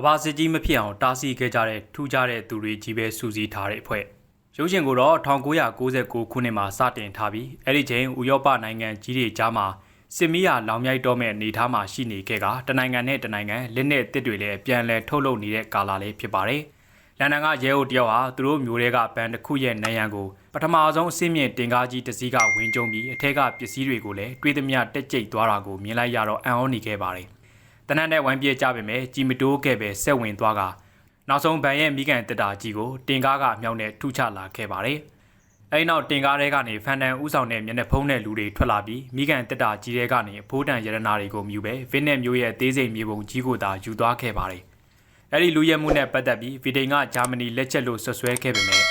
ကဘာစစ်ကြီးမဖြစ်အောင်တားဆီးခဲ့ကြတဲ့ထူးခြားတဲ့သူတွေကြီးပဲစူးစီးထားတဲ့အဖွဲ့ရုပ်ရှင်ကိုတော့1999ခုနှစ်မှာစတင်ထားပြီးအဲ့ဒီချိန်ဥရောပနိုင်ငံကြီးတွေကြားမှာစစ်မီးရလောင်မြိုက်တော့မဲ့အနေအထားမှာရှိနေခဲ့ကတနိုင်ငံနဲ့တနိုင်ငံလက်နဲ့တစ်တွေလည်းပြန်လည်ထုတ်လုပ်နေတဲ့ကာလလေးဖြစ်ပါတယ်လန်ဒန်ကရဲအုပ်တယောက်ဟာသူတို့မျိုးတွေကဘန်တစ်ခုရဲ့နယံကိုပထမဆုံးအစင်းမြင့်တင်ကားကြီးတစ်စီးကဝင်ကျုံပြီးအထက်ကပစ္စည်းတွေကိုလည်းတွေးသမျှတက်ကြိတ်သွားတာကိုမြင်လိုက်ရတော့အံ့ဩနေခဲ့ပါတယ် တနက်နဲ့ဝိုင်းပြေးကြပေမဲ့ကြည်မတိုးခဲ့ပဲဆက်ဝင်သွားကနောက်ဆုံးဗန်ရဲ့မိကန်တက်တာကြီးကိုတင်ကားကမြောက်နဲ့ထုချလာခဲ့ပါတယ်အဲဒီနောက်တင်ကားတွေကနေဖန်တန်ဥဆောင်တဲ့မျက်နှာဖုံးတဲ့လူတွေထွက်လာပြီးမိကန်တက်တာကြီးတွေကနေအဖိုးတန်ရတနာတွေကိုမြူပဲဗင်းနဲ့မျိုးရဲ့သေးစိတ်မြေပုံကြီးကိုသာယူသွားခဲ့ပါတယ်အဲ့ဒီလူရဲမှုနဲ့ပတ်သက်ပြီးဗီဒိန်ကဂျာမနီလက်ချက်လို့ဆွဆွဲခဲ့ပေမဲ့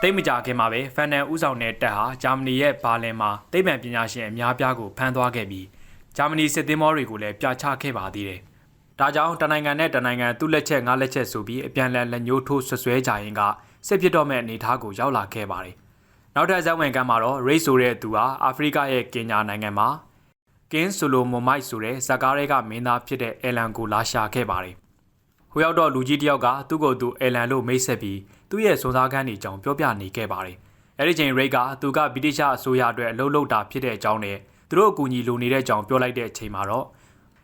တိတ်မကြခင်မှာပဲဖန်နန်ဥဆောင်တဲ့တပ်ဟာဂျာမနီရဲ့ဘာလင်မှာသိပ္ပံပညာရှင်အများပြားကိုဖမ်းသွားခဲ့ပြီး ဂျာမနီစစ်သင်းမောတွေကိုလည်းပြချခဲ့ပါသေးတယ်။ဒါကြောင့်တနိုင်ငံနဲ့တနိုင်ငံသူ့လက်ချက်ငါလက်ချက်ဆိုပြီးအပြန်လည်လက်ညှိုးထိုးဆွဆွဲကြရင်ကစစ်ဖြစ်တော့မဲ့အနေအထားကိုရောက်လာခဲ့ပါတယ်။နောက်ထပ်ဇက်ဝင်ကမ်းမှာတော့ Ray ဆိုတဲ့သူဟာအာဖရိကရဲ့ကင်ညာနိုင်ငံမှာကင်းဆိုလိုမိုမိုက်ဆိုတဲ့ဇကားရဲကမင်းသားဖြစ်တဲ့အယ်လန်ကိုလာရှာခဲ့ပါတယ်။ဟိုရောက်တော့လူကြီးတယောက်ကသူ့ကိုယ်သူအယ်လန်လို့မိတ်ဆက်ပြီးသူ့ရဲ့စွန်စားခန်းတွေကြောင်ပြောပြနေခဲ့ပါတယ်။အဲဒီချိန်ရိတ်ကသူကဗြိတိရှအစိုးရအတွက်အလုပ်လုပ်တာဖြစ်တဲ့အကြောင်းနဲ့ သူတို့အကူအညီလိုနေတဲ့အကြောင်းပြောလိုက်တဲ့အချိန်မှာတော့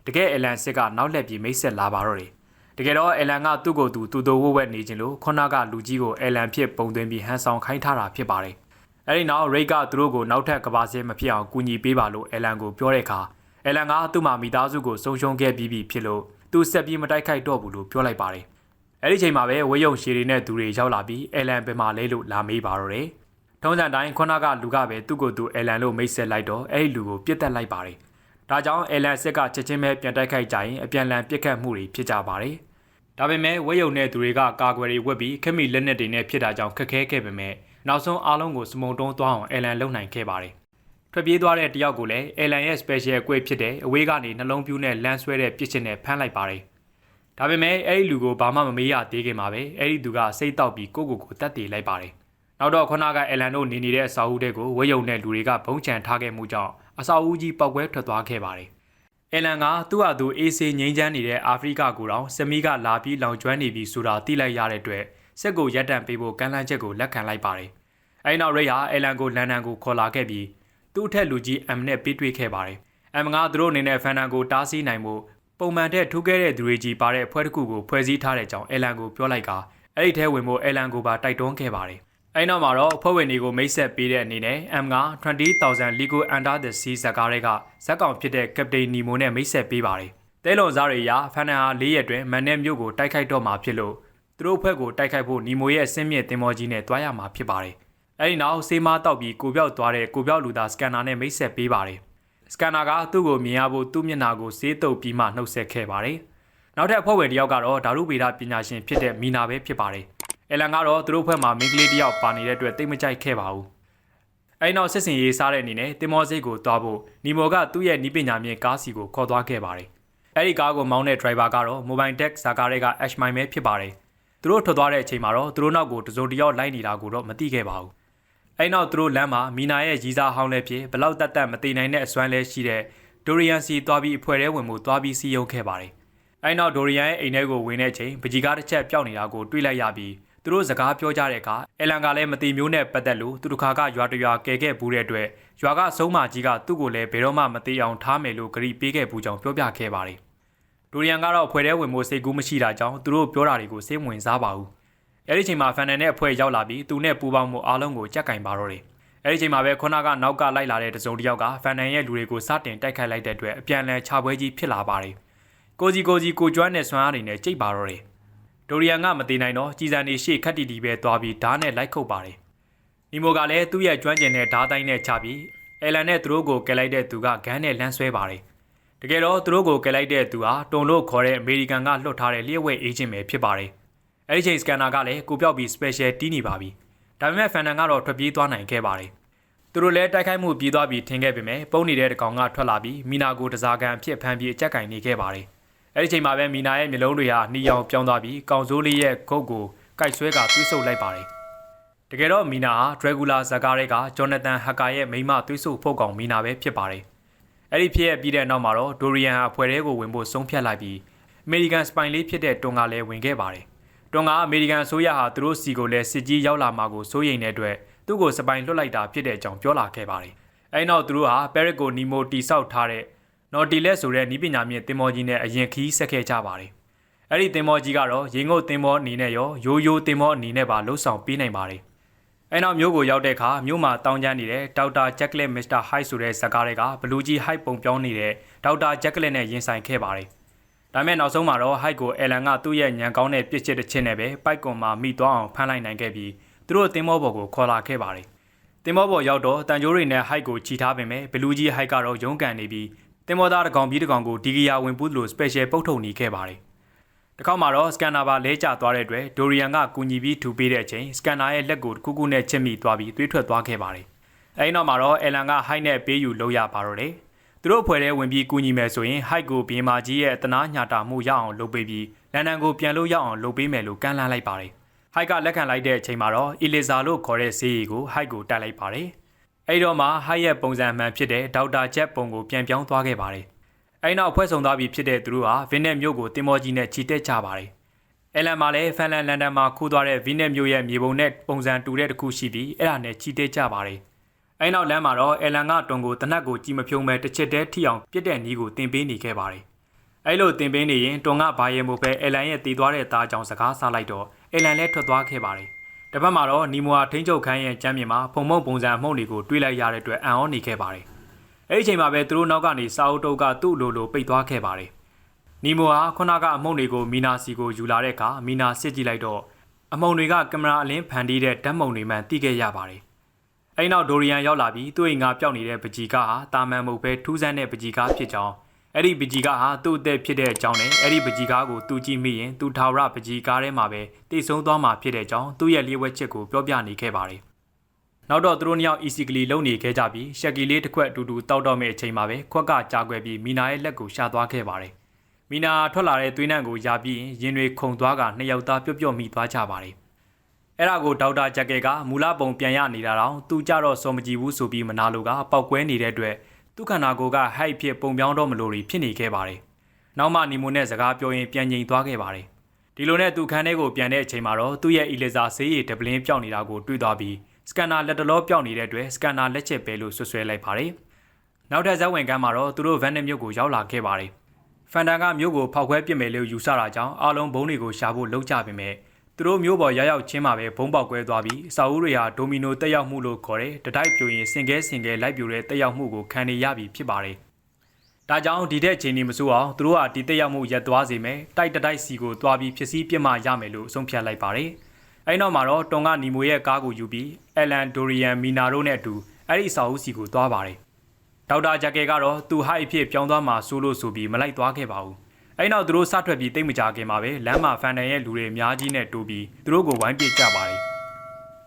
တကယ်အယ်လန်စစ်ကနောက်လှည့်ပြီးမိတ်ဆက်လာပါတော့တယ်။တကယ်တော့အယ်လန်ကသူ့ကိုယ်သူသူ့တို့ဝဝက်နေခြင်းလို့ခုနကလူကြီးကိုအယ်လန်ဖြစ်ပုံသွင်းပြီးဟန်ဆောင်ခိုင်းထားတာဖြစ်ပါတယ်။အဲဒီနောက်ရိတ်ကသူတို့ကိုနောက်ထပ်ကဘာစစ်မဖြစ်အောင်ကူညီပေးပါလို့အယ်လန်ကိုပြောတဲ့အခါအယ်လန်ကသူ့မှာမိသားစုကိုဆုံးရှုံးခဲ့ပြီးပြီဖြစ်လို့သူဆက်ပြီးမတိုက်ခိုက်တော့ဘူးလို့ပြောလိုက်ပါတယ်။အဲဒီချိန်မှာပဲဝေယုံရှည်တွေနဲ့သူတွေရောက်လာပြီးအယ်လန်ဘယ်မှာလဲလို့လာမေးပါတော့တယ်။ ထုံးစံတိုင်းခုနကလူကပဲသူ့ကိုယ်သူအယ်လန်လို့မိတ်ဆက်လိုက်တော့အဲဒီလူကိုပြစ်တက်လိုက်ပါတယ်။ဒါကြောင့်အယ်လန်စစ်ကချက်ချင်းပဲပြန်တိုက်ခိုက်ကြရင်အပြန်လန်ပြစ်ခတ်မှုတွေဖြစ်ကြပါတယ်။ဒါပေမဲ့ဝေယုံနဲ့သူတွေကကာကွယ်တွေဝက်ပြီးခက်မီလက်နက်တွေနဲ့ဖြစ်တာကြောင့်ခက်ခဲခဲ့ပေမဲ့နောက်ဆုံးအားလုံးကိုစမုံတုံးသွားအောင်အယ်လန်လုံနိုင်ခဲ့ပါတယ်။ထွက်ပြေးသွားတဲ့တယောက်ကိုလည်းအယ်လန်ရဲ့ special အကွေ့ဖြစ်တဲ့အဝေးကနေနှလုံးပြူးနဲ့လမ်းဆွဲတဲ့ပြစ်ချင်းနဲ့ဖမ်းလိုက်ပါတယ်။ဒါပေမဲ့အဲ့ဒီလူကိုဘာမှမမေးရသေးခင်မှာပဲအဲ့ဒီသူကစိတ်တောက်ပြီးကိုကိုကိုတက်တည်လိုက်ပါတယ်။ နောက်တော့ခုနကအယ်လန်တို့နေနေတဲ့အစာအုပ်တွေကိုဝေယုံတဲ့လူတွေကဘုံချံထားခဲ့မှုကြောင့်အစာအုပ်ကြီးပောက်ကွဲထွက်သွားခဲ့ပါတယ်။အယ်လန်ကသူ့ဟာသူအေးဆေးငိမ့်ချမ်းနေတဲ့အာဖရိကကိုတောင်စမီကလာပြီးလောင်ကျွမ်းနေပြီဆိုတာသိလိုက်ရတဲ့အတွက်စက်ကိုရက်တန့်ပေးဖို့ကမ်းလှမ်းချက်ကိုလက်ခံလိုက်ပါတယ်။အဲဒီနောက်ရိတ်ဟာအယ်လန်ကိုလန်ဒန်ကိုခေါ်လာခဲ့ပြီးသူ့အထက်လူကြီးအမ်နဲ့ပေးတွေ့ခဲ့ပါတယ်။အမ်ကသူတို့အနေနဲ့ဖန်နန်ကိုတားဆီးနိုင်ဖို့ပုံမှန်တဲ့ထိုးခဲ့တဲ့သူတွေကြီးပါတဲ့ဖွဲ့တစ်ခုကိုဖွဲ့စည်းထားတဲ့အကြောင်းအယ်လန်ကိုပြောလိုက်ကအဲ့ဒီထဲဝင်ဖို့အယ်လန်ကိုပါတိုက်တွန်းခဲ့ပါတယ်။ အဲ့နောက်မှာတော့ဖွဲ့ဝင်တွေကိုမိတ်ဆက်ပေးတဲ့အနေနဲ့ M က20000 Lego Under the Sea ဇာကားတွေကဇက်ကောင်ဖြစ်တဲ့ Captain Nemo နဲ့မိတ်ဆက်ပေးပါတယ်။တဲလွန်စားတွေရာဖန်နန်ဟာ၄ရက်တွင်မန်နဲ့မြို့ကိုတိုက်ခိုက်တော့မှာဖြစ်လို့သူတို့ဖွဲ့ကိုတိုက်ခိုက်ဖို့နီမိုရဲ့အစင်းမြင့်တင်မောကြီးနဲ့တွားရမှာဖြစ်ပါတယ်။အဲဒီနောက်စေးမတောက်ပြီးကိုပြောက်သွားတဲ့ကိုပြောက်လူသားစကန်နာနဲ့မိတ်ဆက်ပေးပါတယ်။စကန်နာကသူ့ကိုမြင်ရဖို့သူ့မျက်နှာကိုစေးတုပ်ပြီးမှနှုတ်ဆက်ခဲ့ပါတယ်။နောက်ထပ်အဖွဲ့ဝင်တယောက်ကတော့ဓာတုဗေဒပညာရှင်ဖြစ်တဲ့မီနာပဲဖြစ်ပါတယ်။ အယ်လန်ကတော့သူတို့ဖွဲ့မှာမိန်းကလေးတယောက်ပါနေတဲ့အတွက်တိတ်မကြိုက်ခဲ့ပါဘူး။အဲဒီနောက်စစ်စင်ရေးစားတဲ့အနေနဲ့တင်မောစိတ်ကိုတွားဖို့နီမိုကသူ့ရဲ့နီးပညာမြင့်ကားစီကိုခေါ်သွားခဲ့ပါတယ်။အဲဒီကားကိုမောင်းတဲ့ driver ကတော့ Mobile Tech ဇာကားတွေက Ash Mine ပဲဖြစ်ပါတယ်။သူတို့ထွက်သွားတဲ့အချိန်မှာတော့သူတို့နောက်ကိုတစုံတယောက်လိုက်နေတာကိုတော့မသိခဲ့ပါဘူး။အဲဒီနောက်သူတို့လမ်းမှာမီနာရဲ့ရီစားဟောင်းလည်းဖြစ်ဘလောက်တက်တက်မသိနိုင်တဲ့အစွမ်းလည်းရှိတဲ့ဒိုရီယန်စီသွားပြီးအဖွဲထဲဝင်မှုသွားပြီးစီယုံခဲ့ပါတယ်။အဲဒီနောက်ဒိုရီယန်ရဲ့အိမ်ထဲကိုဝင်တဲ့အချိန်ပကြီးကားတစ်ချက်ပျောက်နေတာကိုတွေ့လိုက်ရပြီး သူတို့စကားပြောကြတဲ့အခါအယ်လန်ကလည်းမတိမျိုးနဲ့ပတ်သက်လို့သူတို့ခါကရွာတရွာကယ်ခဲ့ဘူးတဲ့အတွက်ရွာကအဆုံးမကြီးကသူ့ကိုလည်းဘယ်တော့မှမတိအောင်ထားမယ်လို့ဂရီပေးခဲ့ဘူးကြောင်းပြောပြခဲ့ပါတယ်။ဒိုရီယန်ကတော့ဖွဲထဲဝင်မှုစိတ်ကူးမရှိတာကြောင့်သူတို့ပြောတာတွေကိုစိတ်ဝင်စားပါဘူး။အဲဒီချိန်မှာဖန်နန်နဲ့အဖွဲ့ရောက်လာပြီးသူနဲ့ပူပေါင်းမှုအားလုံးကိုကြက်ကင်ပါတော့တယ်။အဲဒီချိန်မှာပဲခုနကနောက်ကလိုက်လာတဲ့တစုံတစ်ယောက်ကဖန်နန်ရဲ့လူတွေကိုစတင်တိုက်ခိုက်လိုက်တဲ့အတွက်အပြန်အလှန်ခြာပွဲကြီးဖြစ်လာပါတယ်။ကိုစီကိုစီကိုကျွမ်းတဲ့ဆွမ်းအားတွေနဲ့ကြိတ်ပါတော့တယ်။ ဒိုရီယန်ကမသိနိုင်တော့ကြည်စံနေရှေ့ခက်တီတီပဲသွားပြီးဓားနဲ့လိုက်ခုတ်ပါတယ်။နီမိုကလည်းသူ့ရဲ့ကျွမ်းကျင်တဲ့ဓားတိုင်းနဲ့ချပြီးအယ်လန်နဲ့သူတို့ကိုကယ်လိုက်တဲ့သူကဂန်းနဲ့လမ်းဆွဲပါတယ်။တကယ်တော့သူတို့ကိုကယ်လိုက်တဲ့သူဟာတုံလို့ခေါ်တဲ့အမေရိကန်ကလွှတ်ထားတဲ့လျှက်ဝဲအေဂျင့်ပဲဖြစ်ပါတယ်။အဲဒီချိန်စကန်နာကလည်းကိုပြောက်ပြီး special တီးနေပါပြီ။ဒါပေမဲ့ဖန်နန်ကတော့ထွက်ပြေးသွားနိုင်ခဲ့ပါတယ်။သူတို့လည်းတိုက်ခိုက်မှုပြေးသွားပြီးထင်ခဲ့ပေမဲ့ပုံနေတဲ့တကောင်ကထွက်လာပြီးမီနာကိုတစားကန်ဖြစ်ဖမ်းပြီးအကြက်ကင်နေခဲ့ပါတယ်။ အဲဒီချိန်မှာပဲမီနာရဲ့မျိုးလုံးတွေဟာနှီးအောင်ပြောင်းသွားပြီးကောင်စိုးလေးရဲ့ဂုတ်ကိုကိုက်ဆွဲကသွေးဆုပ်လိုက်ပါတယ်။တကယ်တော့မီနာဟာဒရဂူလာဇကာရဲကဂျော်နသန်ဟက်ကာရဲ့မိမသွေးဆုပ်ဖို့ကောင်မီနာပဲဖြစ်ပါတယ်။အဲ့ဒီဖြစ်ရပြီးတဲ့နောက်မှာတော့ဒိုရီယန်ဟာအဖွဲ့ထဲကိုဝင်ဖို့ဆုံးဖြတ်လိုက်ပြီးမအမေရိကန်စပိုင်လေးဖြစ်တဲ့တွန်ကလည်းဝင်ခဲ့ပါတယ်။တွန်ကအမေရိကန်အစိုးရဟာသူတို့စီကိုလည်းစစ်ကြီးရောက်လာမှာကိုစိုးရိမ်တဲ့အတွက်သူ့ကိုစပိုင်လွတ်လိုက်တာဖြစ်တဲ့အကြောင်းပြောလာခဲ့ပါတယ်။အဲဒီနောက်သူတို့ဟာပဲရစ်ကိုနီမိုတီဆောက်ထားတဲ့ နော်တီလက်ဆိုတဲ့နီးပညာမြင့်တင်မောကြီးနဲ့အရင်ခီးဆက်ခဲ့ကြပါတယ်။အဲ့ဒီတင်မောကြီးကတော့ရေငုတ်တင်မောအနေနဲ့ရောရိုးရိုးတင်မောအနေနဲ့ပါလှုပ်ဆောင်ပေးနိုင်ပါတယ်။အဲနောက်မျိုးကိုရောက်တဲ့အခါမျိုးမှာတောင်းကျမ်းနေတဲ့ဒေါက်တာဂျက်ကလက်မစ္စတာဟိုက်ဆိုတဲ့ဇာတ်ကားတွေကဘလူးကြီးဟိုက်ပုံပြောင်းနေတဲ့ဒေါက်တာဂျက်ကလက်နဲ့ရင်ဆိုင်ခဲ့ပါတယ်။ဒါမဲ့နောက်ဆုံးမှာတော့ဟိုက်ကိုအယ်လန်ကသူ့ရဲ့ညံကောင်းတဲ့ပြစ်ချစ်တစ်ချက်နဲ့ပဲပိုက်ကွန်မှာမိသွားအောင်ဖမ်းလိုက်နိုင်ခဲ့ပြီးသူတို့တင်မောဘော်ကိုခေါ်လာခဲ့ပါတယ်။တင်မောဘော်ရောက်တော့တန်ကြိုးတွေနဲ့ဟိုက်ကိုချီထားပင်မဲ့ဘလူးကြီးဟိုက်ကတော့ရုန်းကန်နေပြီး တင်မောသားတကောင်ပြီးတကောင်ကိုဒီဂီယာဝင်ပူးသလို special ပုတ်ထုတ်နေခဲ့ပါတယ်။တစ်ခါမှာတော့စကန်နာပါလဲကျသွားတဲ့အတွက်ဒိုရီယန်ကကူညီပြီးထူပေးတဲ့အချိန်စကန်နာရဲ့လက်ကိုတစ်ခုခုနဲ့ချစ်မိသွားပြီးသွေးထွက်သွားခဲ့ပါတယ်။အဲဒီနောက်မှာတော့အယ်လန်ကဟိုက်နဲ့ပေးယူလို့ရပါတော့တယ်။သူတို့ဖွဲ့တဲ့ဝင်ပြီးကူညီမယ်ဆိုရင်ဟိုက်ကိုဘီမာကြီးရဲ့တနာညာတာမှုရအောင်လုပ်ပေးပြီးလန်ဒန်ကိုပြန်လို့ရအောင်လုပ်ပေးမယ်လို့ကမ်းလှမ်းလိုက်ပါတယ်။ဟိုက်ကလက်ခံလိုက်တဲ့အချိန်မှာတော့အီလီဇာလို့ခေါ်တဲ့ဆေးရီကိုဟိုက်ကိုတက်လိုက်ပါတယ်။ အဲဒီတော့မှဟိုက်ရဲ့ပုံစံမှန်ဖြစ်တဲ့ဒေါက်တာချက်ပုံကိုပြန်ပြောင်းသွားခဲ့ပါတယ်။အဲဒီနောက်ဖွဲ့ဆောင်သွားပြီးဖြစ်တဲ့သူတို့ဟာဗင်းနက်မြို့ကိုတင်မောကြီးနဲ့ချီတက်ကြပါတယ်။အယ်လန်မှာလည်းဖန်လန်လန်ဒန်မှာခူးသွားတဲ့ဗင်းနက်မြို့ရဲ့မြေပုံနဲ့ပုံစံတူတဲ့တစ်ခုရှိပြီးအဲ့ဒါနဲ့ချီတက်ကြပါတယ်။အဲဒီနောက်လမ်းမှာတော့အယ်လန်ကတွန်ကိုတနက်ကိုကြည်မဖြုံမဲ့တစ်ချက်တည်းထိအောင်ပြစ်တဲ့နီးကိုတင်ပေးနေခဲ့ပါတယ်။အဲလိုတင်ပေးနေရင်တွန်ကဘာရဲမို့ပဲအယ်လန်ရဲ့တည်သွားတဲ့သားကြောင့်စကားဆလိုက်တော့အယ်လန်လည်းထွက်သွားခဲ့ပါတယ်။ တစ်ဖက်မှာတော့နီမိုဟာထိန်းချုပ်ခန်းရဲ့ကျမ်းပြင်မှာဖုံမုံပုံစံမှုန့်တွေကိုတွေးလိုက်ရတဲ့အတွက်အံ့ဩနေခဲ့ပါတယ်။အဲဒီအချိန်မှာပဲသူတို့နောက်ကနေစာအုပ်တုပ်ကသူ့လိုလိုပိတ်သွားခဲ့ပါတယ်။နီမိုဟာခုနကအမှုန့်တွေကိုမီနာစီကိုယူလာတဲ့အခါမီနာစစ်ကြည့်လိုက်တော့အမုံတွေကကင်မရာအလင်းဖန်တီးတဲ့ဓာတ်မုံတွေမှန်သိခဲ့ရပါတယ်။အဲဒီနောက်ဒိုရီယန်ရောက်လာပြီးသူ့အိမ်ကပျောက်နေတဲ့ပကြီးကားဟာတာမန်မုတ်ပဲထူးဆန်းတဲ့ပကြီးကားဖြစ်ကြောင်း အဲ့ဒီပကြီးကားဟာသူ့အသက်ဖြစ်တဲ့အကြောင်းနဲ့အဲ့ဒီပကြီးကားကိုသူကြည့်မိရင်သူထာဝရပကြီးကားထဲမှာပဲတည်ဆုံးသွားမှာဖြစ်တဲ့အကြောင်းသူ့ရဲ့လျှို့ဝှက်ချက်ကိုပြောပြနေခဲ့ပါတယ်။နောက်တော့သူတို့နှစ်ယောက် easily လုံနေခဲ့ကြပြီးရှက်ကီလေးတစ်ခွက်အတူတူတောက်တော့မဲ့အချိန်မှာပဲခွက်ကကြာခွဲပြီးမီနာရဲ့လက်ကိုရှာသွားခဲ့ပါတယ်။မီနာထွက်လာတဲ့သွေးနှံကိုယာပြီးရင်တွေခုန်သွားကနှစ်ယောက်သားပြုတ်ပြုတ်မိသွားကြပါတယ်။အဲ့ဒါကိုဒေါက်တာဂျက်ကဲကမူလပုံပြန်ရနေတာတော့သူကြတော့စောမကြည့်ဘူးဆိုပြီးမနာလိုကပောက်ကွဲနေတဲ့အတွက် သူခန္ဓာကိုယ်ကဟိုက်ဖြစ်ပုံပြောင်းတော့မလို့ဖြစ်နေခဲ့ပါတယ်။နောက်မှနီမိုနဲ့စကားပြောရင်ပြန်ငြိမ်သွားခဲ့ပါတယ်။ဒီလိုနဲ့သူခန်းထဲကိုပြန်တဲ့အချိန်မှာတော့သူ့ရဲ့အီလီဇာဆေးရည်ဒပလင်းပြောင်းနေတာကိုတွေ့သွားပြီးစကန်နာလက်တလောပြောင်းနေတဲ့အတွက်စကန်နာလက်ချက်ပဲလို့ဆွဆွဲလိုက်ပါတယ်။နောက်ထပ်ဇက်ဝင်ကမ်းမှာတော့သူတို့ဗန်နစ်မြို့ကိုရောက်လာခဲ့ပါတယ်။ဖန်တန်ကမြို့ကိုဖောက်ခွဲပစ်မယ်လို့ယူဆတာကြောင့်အားလုံးဘုံတွေကိုရှာဖို့လုပ်ကြပေမဲ့ သူတို့မျိုးပေါ်ရောက်ရောက်ချင်းမှာပဲဘုံပေါက်ကွဲသွားပြီးအစာအုပ်တွေဟာဒိုမီနိုတက်ရောက်မှုလို့ခေါ်တဲ့တတိုက်ပြိုရင်စင်ကဲစင်ကဲလိုက်ပြိုတဲ့တက်ရောက်မှုကိုခံနေရပြီဖြစ်ပါတယ်။ဒါကြောင့်ဒီတဲ့ချိန်ဒီမစိုးအောင်သူတို့ဟာဒီတက်ရောက်မှုရပ်သွားစေမယ်တိုက်တတိုက်စီကိုတွားပြီးဖြစ်စည်းပြစ်မှရမယ်လို့အဆုံးဖြတ်လိုက်ပါတယ်။အဲဒီနောက်မှာတော့တွန်ကနီမိုရဲ့ကားကိုယူပြီးအယ်လန်ဒိုရီယန်မီနာတို့နဲ့အတူအဲ့ဒီအစာအုပ်စီကိုတွားပါတယ်။ဒေါက်တာဂျက်ကဲကတော့သူဟိုက်အဖြစ်ပြောင်းသွားမှဆိုလို့ဆိုပြီးမလိုက်သွားခဲ့ပါဘူး။ အဲ့နောက်သူတို့စထွက်ပြီးတိတ်မကြခင်မှာပဲလမ်းမှာဖန်တန်ရဲ့လူတွေအများကြီးနဲ့တိုးပြီးသူတို့ကိုဝိုင်းပစ်ကြပါတယ်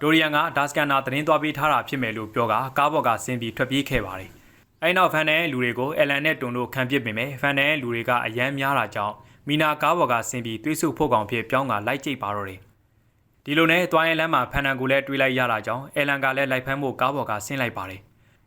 ဒိုရီယန်ကဒါစကန်နာသတင်းသွားပေးထားတာဖြစ်မယ်လို့ပြောကကားပေါ်ကဆင်းပြီးထွက်ပြေးခဲ့ပါတယ်အဲ့နောက်ဖန်တန်ရဲ့လူတွေကိုအယ်လန်နဲ့တွန်တို့ခံပစ်ပင်ပဲဖန်တန်ရဲ့လူတွေကအယမ်းများတာကြောင့်မီနာကားပေါ်ကဆင်းပြီးသွေးဆုပ်ဖို့ကောင်ဖြစ်ပြောင်းကလိုက်ကြိတ်ပါတော့တယ်ဒီလိုနဲ့တွိုင်းလမ်းမှာဖန်တန်ကိုလည်းတွေးလိုက်ရတာကြောင့်အယ်လန်ကလည်းလိုက်ဖမ်းဖို့ကားပေါ်ကဆင်းလိုက်ပါတယ်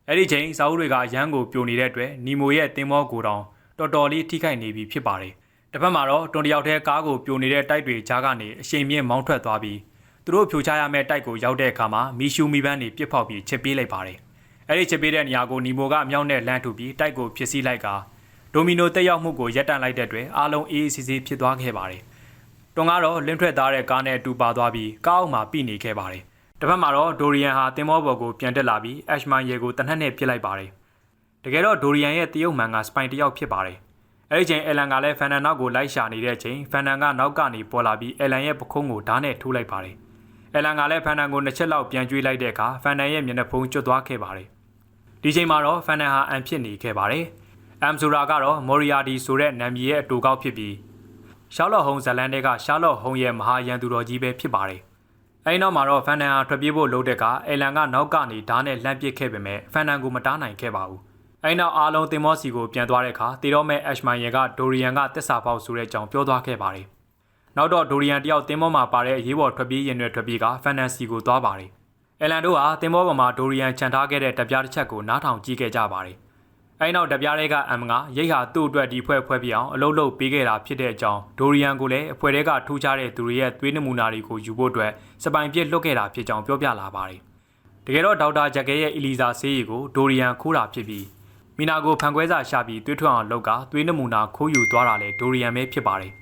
အဲ့ဒီချိန်စာအုပ်တွေကအရန်ကိုပြိုနေတဲ့အတွက်နီမိုရဲ့တင်မောကိုတောင် တော်တော်လေးထိခိုက်နေပြီဖြစ်ပါတယ်။တစ်ဖက်မှာတော့တွန်တယောက်တည်းကားကိုပြိုနေတဲ့တိုက်တွေကြားကနေအရှိန်မြင့်မောင်းထွက်သွားပြီးသူတို့ဖြိုချရမယ့်တိုက်ကိုရောက်တဲ့အခါမှာမီရှူမီပန်းတွေပြစ်ဖောက်ပြီးချစ်ပေးလိုက်ပါတယ်။အဲ့ဒီချစ်ပေးတဲ့နေရာကိုနီမိုကမြောင်းနဲ့လမ်းထူပြီးတိုက်ကိုဖြစ်စည်းလိုက်ကဒိုမီနိုတက်ရောက်မှုကိုရပ်တန့်လိုက်တဲ့အတွက်အားလုံးအေးအေးဆေးဆေးဖြစ်သွားခဲ့ပါတယ်။တွန်ကတော့လင်းထွက်သားတဲ့ကားနဲ့အတူပါသွားပြီးကားအောက်မှာပြိနေခဲ့ပါတယ်။တစ်ဖက်မှာတော့ဒိုရီယန်ဟာတင်မောဘော်ကိုပြန်တက်လာပြီးအက်ရှ်မန်ရေကိုတနက်နဲ့ပြစ်လိုက်ပါတယ်။ တကယ်တော့ဒိုရီယန်ရဲ့တရုတ်မှန်ကစပိုင်တယောက်ဖြစ်ပါတယ်။အဲဒီချိန်အယ်လန်ကလည်းဖန်နန်နောက်ကိုလိုက်ရှာနေတဲ့အချိန်ဖန်နန်ကနောက်ကနေပေါ်လာပြီးအယ်လန်ရဲ့ပခုံးကိုဓာတ်နဲ့ထိုးလိုက်ပါတယ်။အယ်လန်ကလည်းဖန်နန်ကိုနှစ်ချက်လောက်ပြန်ကျွေးလိုက်တဲ့အခါဖန်နန်ရဲ့မျက်နှာဖုံးကျွတ်သွားခဲ့ပါတယ်။ဒီချိန်မှာတော့ဖန်နန်ဟာအန်ဖြစ်နေခဲ့ပါတယ်။အမ်ဆိုရာကတော့မော်ရီယာဒီဆိုတဲ့နာမည်ရဲ့အတူကောက်ဖြစ်ပြီးရှာလော့ဟုံဇလန်တွေကရှာလော့ဟုံရဲ့မဟာရန်သူတော်ကြီးပဲဖြစ်ပါတယ်။အဲဒီနောက်မှာတော့ဖန်နန်ဟာထွက်ပြေးဖို့လုပ်တဲ့ကအယ်လန်ကနောက်ကနေဓာတ်နဲ့လှမ်းပစ်ခဲ့ပေမဲ့ဖန်နန်ကိုမတားနိုင်ခဲ့ပါဘူး။ အဲ့နောက်အားလုံးတင်မောစီကိုပြန်သွားတဲ့အခါတီတော့မဲ့အက်ရှ်မိုင်ရကဒိုရီယန်ကတက်စာပေါက်ဆိုတဲ့အကြောင်းပြောသွားခဲ့ပါတယ်။နောက်တော့ဒိုရီယန်တယောက်တင်မောမှာပါတဲ့အရေးပေါ်ထွက်ပြေးရင်တွေထွက်ပြေးကဖန်နန်စီကိုသွားပါတယ်။အယ်လန်တို့ဟာတင်မောပေါ်မှာဒိုရီယန်ခြံထားခဲ့တဲ့တပြားတစ်ချက်ကိုနားထောင်ကြည့်ခဲ့ကြပါတယ်။အဲနောက်တပြားတွေက M ကရိတ်ဟာသူ့အတွက်ဒီဖွဲ့ဖွဲ့ပြအောင်အလုပ်လုပ်ပေးခဲ့တာဖြစ်တဲ့အကြောင်းဒိုရီယန်ကိုလည်းအဖွဲ့တွေကထူးခြားတဲ့သူတွေရဲ့သွေးနမူနာတွေကိုယူဖို့အတွက်စပိုင်ပြစ်လွတ်ခဲ့တာဖြစ်ကြောင်းပြောပြလာပါတယ်။တကယ်တော့ဒေါက်တာဂျက်ကဲရဲ့အီလီဇာဆေးရီကိုဒိုရီယန်ခိုးတာဖြစ်ပြီး မီနာကိုဖန်ခွဲစာရှာပြီးသွေးထွက်အောင်လုပ်ကသွေးနမူနာခိုးယူသွားတာလေဒိုရီယန်ပဲဖြစ်ပါတယ်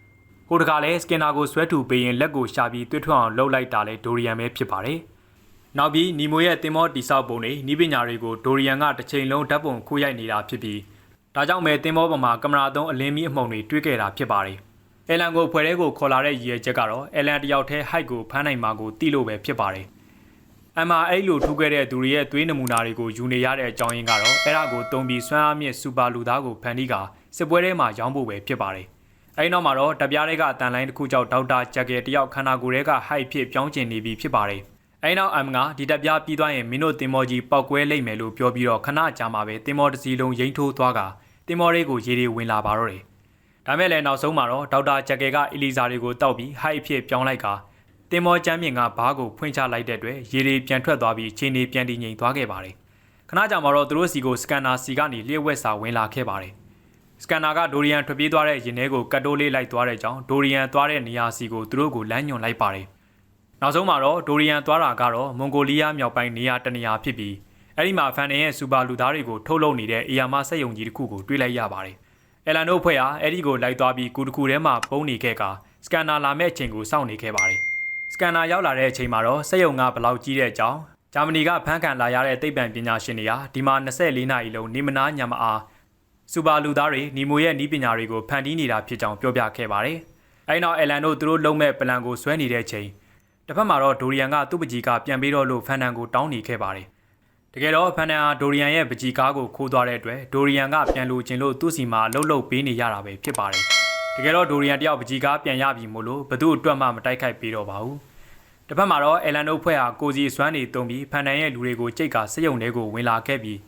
။ဟိုတကလည်းစကင်နာကိုဆွဲထူပေးရင်လက်ကိုရှာပြီးသွေးထွက်အောင်လုပ်လိုက်တာလေဒိုရီယန်ပဲဖြစ်ပါတယ်။နောက်ပြီးနီမိုရဲ့တင်မောတိဆောက်ပုံတွေနီးပညာတွေကိုဒိုရီယန်ကတစ်ချိန်လုံးဓာတ်ပုံခိုးရိုက်နေတာဖြစ်ပြီးဒါကြောင့်ပဲတင်မောပေါ်မှာကင်မရာသုံးအလင်းမီအမှုန်တွေတွေ့ခဲ့တာဖြစ်ပါတယ်။အယ်လန်ကိုဖွဲ့ထဲကိုခေါ်လာတဲ့ရည်ရွယ်ချက်ကတော့အယ်လန်တယောက်တည်းဟိုက်ကိုဖမ်းနိုင်မှာကိုသိလို့ပဲဖြစ်ပါတယ်။ အမအဲ့လိုထူးခဲ့တဲ့သူတွေရဲ့သွေးနမူနာတွေကိုယူနေရတဲ့အကြောင်းရင်းကတော့အဲ့ဒါကိုတုံပြီးစွမ်းအားမြင့်စူပါလူသားကိုဖန်တီးကစစ်ပွဲထဲမှာရောင်းဖို့ပဲဖြစ်ပါတယ်။အဲဒီနောက်မှာတော့တပြားတွေကတန်လိုင်းတစ်ခုကြောင့်ဒေါက်တာဂျက်ကယ်တယောက်ခန္ဓာကိုယ်ထဲကဟိုက်ဖြစ်ပြောင်းကျင်နေပြီဖြစ်ပါတယ်။အဲဒီနောက်အမ်ကဒီတပြားပြီးသွားရင်မင်းတို့တင်မောကြီးပောက်ကွဲလိမ့်မယ်လို့ပြောပြီးတော့ခဏကြာမှပဲတင်မောတစ်စီလုံးရိမ့်ထိုးသွားကတင်မောလေးကိုရေတွေဝင်လာပါတော့တယ်။ဒါမဲ့လည်းနောက်ဆုံးမှာတော့ဒေါက်တာဂျက်ကယ်ကအီလီဇာတွေကိုတောက်ပြီးဟိုက်ဖြစ်ပြောင်းလိုက်က တင်မောချမ်းမြင့်ကဘားကိုဖွင့်ချလိုက်တဲ့အတွက်ရေတွေပြန်ထွက်သွားပြီးခြေနေပြန်တည်ငြိမ်သွားခဲ့ပါတယ်။ခဏကြာမှာတော့သူတို့စီကိုစကန်နာစီကနေလျှက်ဝက်စာဝင်လာခဲ့ပါတယ်။စကန်နာကဒိုရီယန်ထွက်ပြေးသွားတဲ့ရင်ထဲကိုကတ်တိုးလေးလိုက်သွားတဲ့ကြောင့်ဒိုရီယန်သွားတဲ့နေရာစီကိုသူတို့ကိုလမ်းညွှန်လိုက်ပါတယ်။နောက်ဆုံးမှာတော့ဒိုရီယန်သွားတာကတော့မွန်ဂိုလီးယားမြောက်ပိုင်းနေရာတနေရာဖြစ်ပြီးအဲ့ဒီမှာဖန်နင်ရဲ့စူပါလူသားတွေကိုထုတ်လုပ်နေတဲ့အေယာမစက်ယုံကြီးတစ်ခုကိုတွေ့လိုက်ရပါတယ်။အယ်လန်တို့ဖွဲ့ဟာအဲ့ဒီကိုလိုက်သွားပြီးကူတစ်ခုထဲမှာပုံနေခဲ့ကစကန်နာလာမဲ့အချိန်ကိုစောင့်နေခဲ့ပါတယ်။စ ကန်နာရောက်လာတဲ့အချိန်မှာတော့စက်ယုံကဘလောက်ကြီးတဲ့အကြောင်းဂျာမနီကဖန်ခံလာရတဲ့သိပ္ပံပညာရှင်တွေဟာဒီမှာ24နာရီလုံးနေမနာညမအားစူပါလူသားတွေနီမိုရဲ့နီးပညာတွေကိုဖန်တီးနေတာဖြစ်ကြောင်းပြောပြခဲ့ပါတယ်။အဲဒီနောက်အယ်လန်တို့သူတို့လုံးမဲ့ပလန်ကိုဆွဲနေတဲ့အချိန်တစ်ဖက်မှာတော့ဒိုရီယန်ကသူ့ပကြီးကပြန်ပြီးတော့လို့ဖန်နန်ကိုတောင်းနေခဲ့ပါတယ်။တကယ်တော့ဖန်နန်ဟာဒိုရီယန်ရဲ့ပကြီးကားကိုခိုးသွားတဲ့အတွက်ဒိုရီယန်ကပြန်လို့ခြင်းလို့သူ့စီမှာလှုပ်လှုပ်ပေးနေရတာပဲဖြစ်ပါတယ်။တကယ်တော့ဒိုရီယန်တယောက်ပကြီးကားပြန်ရပြီမို့လို့ဘသူ့အတွက်မှမတိုက်ခိုက်ပေးတော့ပါဘူး။ တစ်ဖက်မှာတော့အယ်လန်တို့ဖွဲ့ဟာကိုစီစွမ်းနေတုံပြီးဖန်နန်ရဲ့လူတွေကိုကြိတ်ကစက်ယုံတွေကိုဝင်လာခဲ့ပြီး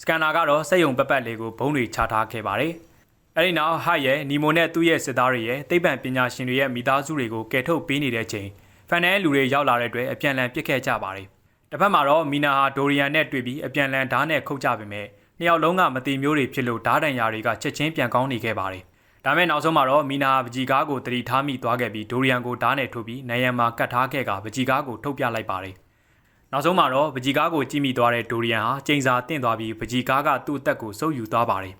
စကန်နာကတော့စက်ယုံပက်ပက်လေးကိုဘုံတွေချထားခဲ့ပါတယ်။အဲဒီနောက်ဟရဲ့နီမိုနဲ့သူ့ရဲ့စစ်သားတွေရဲ့သိပ္ပံပညာရှင်တွေရဲ့မိသားစုတွေကိုကယ်ထုတ်ပေးနေတဲ့ချိန်ဖန်နယ်လူတွေရောက်လာတဲ့အတွက်အပြန်လန်ပြစ်ခဲ့ကြပါတယ်။တစ်ဖက်မှာတော့မီနာဟာဒိုရီယန်နဲ့တွေ့ပြီးအပြန်လန်ဓာတ်နဲ့ခုတ်ကြပေမဲ့နှစ်ယောက်လုံးကမတိမျိုးတွေဖြစ်လို့ဓာတ်တန်ရာတွေကချက်ချင်းပြန်ကောင်းနေခဲ့ပါတယ်။ ဒါမဲ့နောက်ဆုံးမှာတော့မီနာပကြီးကားကိုတတိထားမိသွားခဲ့ပြီးဒိုရီယန်ကိုဓာတ်နဲ့ထုတ်ပြီးနိုင်ရန်မှာကတ်ထားခဲ့ကပကြီးကားကိုထုတ်ပြလိုက်ပါတယ်။နောက်ဆုံးမှာတော့ပကြီးကားကိုကြည့်မိသွားတဲ့ဒိုရီယန်ဟာကျိန်စာတင့်သွားပြီးပကြီးကားကသူ့အသက်ကိုစုပ်ယူသွားပါတယ်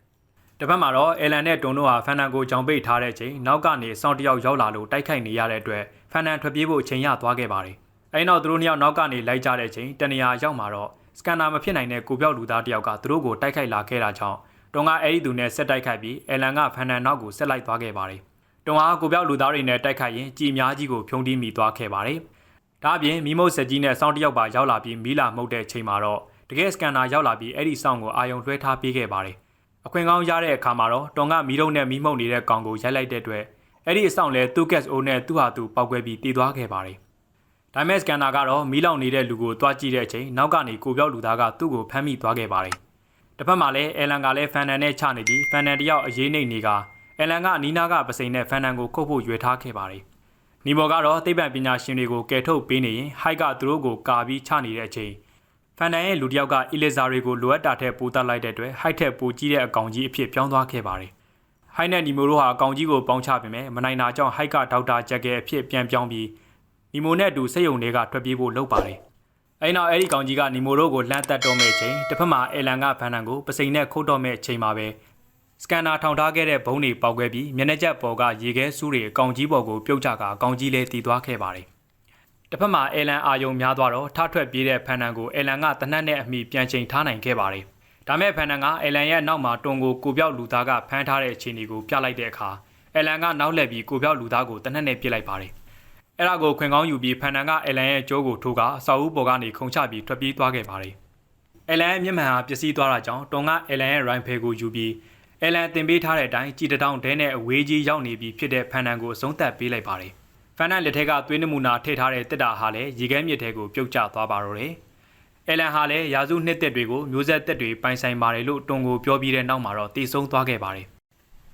။တစ်ဖက်မှာတော့အယ်လန်နဲ့တွန်တို့ဟာဖန်နန်ကိုကြောင်ပိတ်ထားတဲ့အချိန်နောက်ကနေစောင့်တယောက်ရောက်လာလို့တိုက်ခိုက်နေရတဲ့အတွက်ဖန်နန်ထွက်ပြေးဖို့အချိန်ရသွားခဲ့ပါတယ်။အဲဒီနောက်သူတို့နှစ်ယောက်နောက်ကနေလိုက်ကြတဲ့အချိန်တနေရာရောက်မှာတော့စကန်နာမဖြစ်နိုင်တဲ့ကိုပြောက်လူသားတယောက်ကသူတို့ကိုတိုက်ခိုက်လာခဲ့တာကြောင့် တွန်ကအဲ့ဒီသူနဲ့ဆက်တိုက်ခိုက်ပြီးအယ်လန်ကဖန်နန်နောက်ကိုဆက်လိုက်သွားခဲ့ပါတယ်။တွန်ဟာကိုပြောက်လူသားတွေနဲ့တိုက်ခိုက်ရင်ကြည်အများကြီးကိုဖြုံးတီးမိသွားခဲ့ပါတယ်။ဒါအပြင်မိမုတ်ဆက်ကြီးနဲ့စောင်းတယောက်ပါရောက်လာပြီးမီးလာမှုတ်တဲ့အချိန်မှာတော့တကယ်စကန်နာရောက်လာပြီးအဲ့ဒီစောင်းကိုအာယုံလွှဲထားပေးခဲ့ပါတယ်။အခွင့်ကောင်းရတဲ့အခါမှာတော့တွန်ကမီးတုံးနဲ့မီးမှုတ်နေတဲ့ကောင်ကိုရိုက်လိုက်တဲ့အတွက်အဲ့ဒီအဆောင်လဲသူ့ကက်စ်အိုနဲ့သူ့ဟာသူပောက်ကွဲပြီးတည်သွားခဲ့ပါတယ်။ဒါမဲ့စကန်နာကတော့မီးလောင်နေတဲ့လူကိုတွားကြည့်တဲ့အချိန်နောက်ကနေကိုပြောက်လူသားကသူ့ကိုဖမ်းမိသွားခဲ့ပါတယ်။ တစ်ဖက်မှာလည်းအယ်လန်ကလည်းဖန်နန်နဲ့ချနေပြီးဖန်နန်တယောက်အရေးနှိမ့်နေကအယ်လန်ကအနီးနားကပစိန်နဲ့ဖန်နန်ကိုခုတ်ဖို့ရွေထားခဲ့ပါတယ်။နီမော်ကတော့သိပ္ပံပညာရှင်တွေကိုကယ်ထုတ်ပေးနေရင်ဟိုက်ကသူတို့ကိုကာပြီးချနေတဲ့အချိန်ဖန်နန်ရဲ့လူတစ်ယောက်ကအီလီဇာတွေကိုလိုအပ်တာထက်ပိုတက်လိုက်တဲ့အတွက်ဟိုက်ထက်ပိုကြီးတဲ့အကောင်ကြီးအဖြစ်ပြောင်းသွားခဲ့ပါတယ်။ဟိုက်နဲ့နီမိုတို့ဟာအကောင်ကြီးကိုပေါင်းချပေမဲ့မနိုင်တာကြောင့်ဟိုက်ကဒေါက်တာဂျက်ကဲအဖြစ်ပြန်ပြောင်းပြီးနီမိုနဲ့အတူစိတ်ယုံတွေကထွက်ပြေးဖို့လုပ်ပါတယ်။ အဲဒီနောက်အဲဒီကောင်ကြီးကနီမိုတို့ကိုလှမ်းတက်တော့မဲ့ချိန်တစ်ဖက်မှာအယ်လန်ကဖန်နန်ကိုပစိန်နဲ့ခုတ်တော့မဲ့ချိန်မှာပဲစကန်နာထောင်ထားခဲ့တဲ့ဘုံတွေပေါက်ခဲ့ပြီးမျက်နှာချက်ပေါ်ကရေခဲဆူးတွေအကောင်ကြီးပေါ်ကိုပြုတ်ကျကအကောင်ကြီးလည်းတည်သွားခဲ့ပါတယ်။တစ်ဖက်မှာအယ်လန်အာယုံများသွားတော့ထထွက်ပြေးတဲ့ဖန်နန်ကိုအယ်လန်ကတနတ်နဲ့အမိပြန်ချိန်ထားနိုင်ခဲ့ပါတယ်။ဒါမဲ့ဖန်နန်ကအယ်လန်ရဲ့နောက်မှာတွန်ကိုကိုပြောက်လူသားကဖမ်းထားတဲ့အခြေအနေကိုပြလိုက်တဲ့အခါအယ်လန်ကနောက်လှည့်ပြီးကိုပြောက်လူသားကိုတနတ်နဲ့ပြစ်လိုက်ပါတယ်။ အဲ့ဒါကိုခွင်ကောင်းယူပြီးဖန်နန်ကအယ်လန်ရဲ့ကြိုးကိုထိုးကအဆောက်အဦပေါ်ကနေခုန်ချပြီးထွက်ပြေးသွားခဲ့ပါတယ်။အယ်လန်ရဲ့မျက်မှန်ဟာပျက်စီးသွားတာကြောင့်တွန်ကအယ်လန်ရဲ့ရိုင်ဖယ်ကိုယူပြီးအယ်လန်တင်ပေးထားတဲ့အတိုင်းကြည်တတောင်ဒဲနဲ့အဝေးကြီးရောက်နေပြီးဖြစ်တဲ့ဖန်နန်ကိုအဆုံးသတ်ပေးလိုက်ပါတယ်။ဖန်နန်လက်ထက်ကသွေးနမူနာထည့်ထားတဲ့တစ်တာဟာလည်းရေခဲမြစ်ထဲကိုပြုတ်ကျသွားပါတော့တယ်။အယ်လန်ဟာလည်းရာစုနှစ်သက်တွေကိုမျိုးဆက်သက်တွေပိုင်ဆိုင်ပါတယ်လို့တွန်ကိုပြောပြီးတဲ့နောက်မှာတော့တည်ဆုံသွားခဲ့ပါတယ်။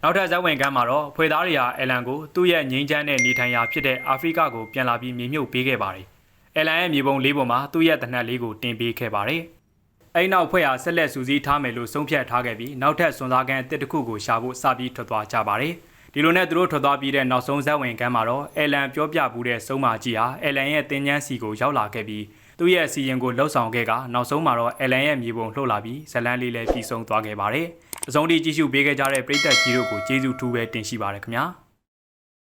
နောက်ထပ်ဇက်ဝင်ကမ်းမှာတော့ဖွေသားတွေဟာအယ်လန်ကိုသူ့ရဲ့ငိမ့်ချမ်းတဲ့နေထိုင်ရာဖြစ်တဲ့အာဖရိကကိုပြန်လာပြီးမြေမြုပ်ပေးခဲ့ပါတယ်။အယ်လန်ရဲ့မြေပုံလေးပေါ်မှာသူ့ရဲ့တနက်လေးကိုတင်ပေးခဲ့ပါတယ်။အဲ့နောက်ဖွဲ့ဟာဆက်လက်စူးစီးထားမယ်လို့ဆုံးဖြတ်ထားခဲ့ပြီးနောက်ထပ်စွန်စားကန်အတစ်တစ်ခုကိုရှာဖို့စပြီးထွက်သွားကြပါတယ်ဒီလိုနဲ့သူတို့ထွက်သွားပြီးတဲ့နောက်ဆုံးဇက်ဝင်ကမ်းမှာတော့အယ်လန်ပြောပြပူးတဲ့စုံမာကြီးဟာအယ်လန်ရဲ့တင်ញန်းစီကိုရောက်လာခဲ့ပြီး သူ့ရဲ့အစီရင်ကိုလှုပ်ဆောင်ခဲ့ကနောက်ဆုံးမှာတော့အယ်လန်ရဲ့မြေပုံလှုပ်လာပြီးဇလန်းလေးလည်းပြည်ဆုံးသွားခဲ့ပါတယ်အဆုံးထိကြည့်ရှုပေးခဲ့ကြတဲ့ပရိသတ်ကြီးတို့ကိုကျေးဇူးထူးပဲတင်ရှိပါတယ်ခင်ဗျာ